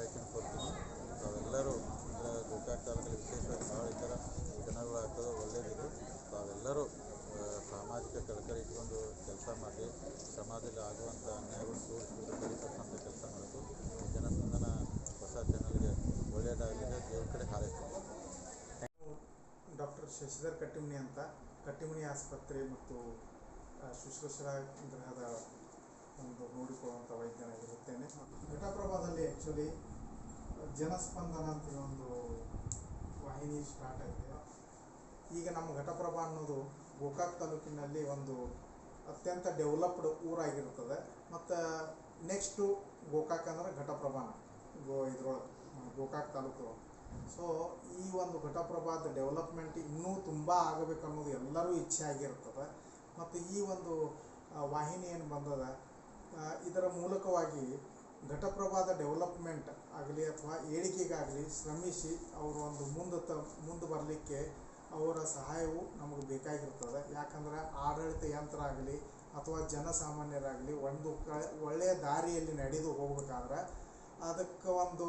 ಹಾರೈಕೆಯನ್ನು ಕೊಡ್ತೀನಿ. ತಾವೆಲ್ಲರೂ ಗೋಕಾಕ್ ತಾಲೂಕಲ್ಲಿ ವಿಶೇಷವಾಗಿ ಭಾಳ ಈ ಥರ ಘಟನೆಗಳು ಆಗ್ತದೆ ಒಳ್ಳೆಯದಿದೆ ತಾವೆಲ್ಲರೂ ಸಾಮಾಜಿಕ ಕಳಕಳಿ ಇಟ್ಕೊಂಡು ಕೆಲಸ ಮಾಡಿ, ಸಮಾಜದಲ್ಲಿ ಆಗುವಂಥ ಅನ್ಯಾಯಗಳನ್ನು ತೋರಿಸ್ಬಿಟ್ಟು ಕಡಿತಕ್ಕಂಥ ಕೆಲಸ ಮಾಡೋದು ಜನಸ್ಪಂದನ ಹೊಸ ಚಾನಲ್ಗೆ ಒಳ್ಳೆಯದಾಗಲಿದೆ. ದೇವ್ರ ಕಡೆ ಹಾರೈಸ್ತೀನಿ. ಡಾಕ್ಟರ್ ಶಶಿಧರ್ ಕಟ್ಟಿಮುನಿ ಅಂತ. ಕಟ್ಟಿಮುನಿ ಆಸ್ಪತ್ರೆ ಮತ್ತು ಶುಶ್ರೂಷಣಾ ಗೃಹದ ಒಂದು ನೋಡಿಕೊಳ್ಳುವಂಥ ವೈದ್ಯನಾಗಿರುತ್ತೇನೆ. ಘಟಪ್ರಭಾದಲ್ಲಿ ಆ್ಯಕ್ಚುಲಿ ಜನಸ್ಪಂದನ ಅಂತ ಒಂದು ವಾಹಿನಿ ಸ್ಟಾರ್ಟ್ ಆಗಿದೆ ಈಗ ನಮ್ಮ ಘಟಪ್ರಭಾ ಅನ್ನೋದು ಗೋಕಾಕ್ ತಾಲೂಕಿನಲ್ಲಿ ಒಂದು ಅತ್ಯಂತ ಡೆವಲಪ್ಡ್ ಊರಾಗಿರ್ತದೆ ಮತ್ತು ನೆಕ್ಸ್ಟು ಗೋಕಾಕ್ ಅಂದ್ರೆ ಘಟಪ್ರಭಾನ ಗೋ ಇದ್ರೊಳಗೆ ಗೋಕಾಕ್ ತಾಲೂಕು ಸೊ ಈ ಒಂದು ಘಟಪ್ರಭಾದ ಡೆವಲಪ್ಮೆಂಟ್ ಇನ್ನೂ ತುಂಬ ಆಗಬೇಕು ಅನ್ನೋದು ಎಲ್ಲರೂ ಇಚ್ಛೆ ಆಗಿರ್ತದೆ. ಮತ್ತು ಈ ಒಂದು ವಾಹಿನಿ ಏನು ಬಂದದ? ಇದರ ಮೂಲಕವಾಗಿ ಘಟಪ್ರಭಾದ ಡೆವಲಪ್ಮೆಂಟ್ ಆಗಲಿ ಅಥವಾ ಏಳಿಗೆಗಾಗಲಿ ಶ್ರಮಿಸಿ ಅವರು ಒಂದು ಮುಂದೆ ತ ಮುಂದೆ ಬರಲಿಕ್ಕೆ ಅವರ ಸಹಾಯವು ನಮಗೆ ಬೇಕಾಗಿರ್ತದೆ. ಯಾಕಂದ್ರೆ ಆಡಳಿತ ಯಂತ್ರ ಆಗಲಿ ಅಥವಾ ಜನಸಾಮಾನ್ಯರಾಗಲಿ ಒಂದು ಕ ಒಳ್ಳೆಯ ದಾರಿಯಲ್ಲಿ ನಡೆದು ಹೋಗ್ಬೇಕಾದ್ರೆ ಅದಕ್ಕೆ ಒಂದು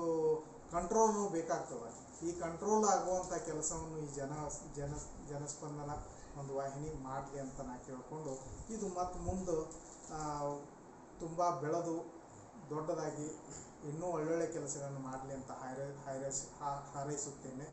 ಕಂಟ್ರೋಲು ಬೇಕಾಗ್ತದೆ. ಈ ಕಂಟ್ರೋಲ್ ಆಗುವಂಥ ಕೆಲಸವನ್ನು ಈ ಜನ ಜನ, ಜನಸ್ಪಂದನ ಒಂದು ವಾಹಿನಿ ಮಾಡಲಿ ಅಂತ ನಾ ಕೇಳಿಕೊಂಡು ಇದು ಮತ್ತು ಮುಂದೆ ತುಂಬ ಬೆಳೆದು ದೊಡ್ಡದಾಗಿ ಇನ್ನೂ ಒಳ್ಳೊಳ್ಳೆ ಕೆಲಸಗಳನ್ನು ಮಾಡಲಿ ಅಂತ ಹಾರೈ ಹಾರೈಸಿ ಹಾರೈಸುತ್ತೇನೆ.